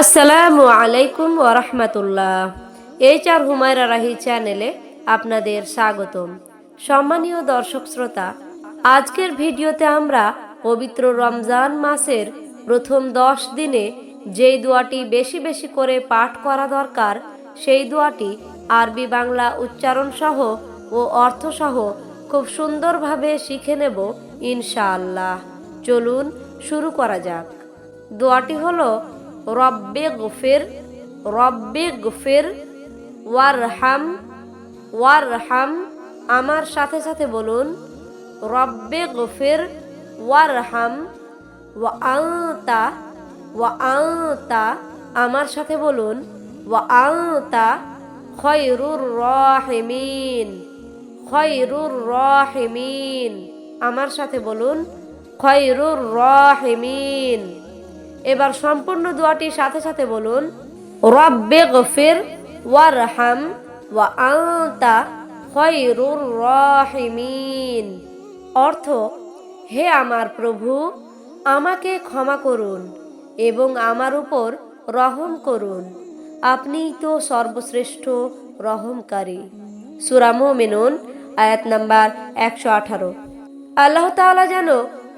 আসসালামু আলাইকুম ওরহমতুল্লাহ এইচ আর হুমায়রা রাহি চ্যানেলে আপনাদের স্বাগতম। সম্মানীয় দর্শক শ্রোতা, আজকের ভিডিওতে আমরা পবিত্র রমজান মাসের প্রথম দশ দিনে যেই দোয়াটি বেশি বেশি করে পাঠ করা দরকার, সেই দোয়াটি আরবি বাংলা উচ্চারণ সহ ও অর্থ সহ খুব সুন্দরভাবে শিখে নেব ইনশাআল্লাহ। চলুন শুরু করা যাক। দোয়াটি হলো রব্বে গফির রব্বে গফির, ওয়ারহাম ওয়ারহাম। আমার সাথে সাথে বলুন, রব্বে গফির, ওয়ারহাম, ওয়া আতা ওয়া আতা আমার সাথে বলুন, ওয়া আতা খয়রুর রাহিমিন খয়রুর রাহিমিন। আমার সাথে বলুন, খয়রুর রাহিমিন। এবার সম্পূর্ণ দোয়াটি সাথে সাথে বলুন রব্বে গফির ওয়ারহাম ওয়া আনতা খয়রুর রাহিমিন। অর্থ, হে আমার প্রভু, আমাকে ক্ষমা করুন এবং আমার উপর রহম করুন। আপনিই তো সর্বশ্রেষ্ঠ রহমকারী। সুরা মুমিনুন, আয়াত নাম্বার একশো আঠারো। আল্লাহ তাআলা যেন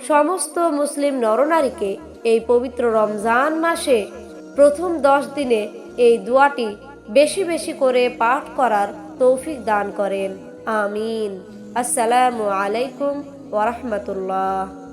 সমস্ত মুসলিম নরনারীকে এই পবিত্র রমজান মাসে প্রথম দশ দিনে এই দোয়াটি বেশি বেশি করে পাঠ করার তৌফিক দান করেন। আমিন। আসসালামু আলাইকুম ওরহমতুল্লাহ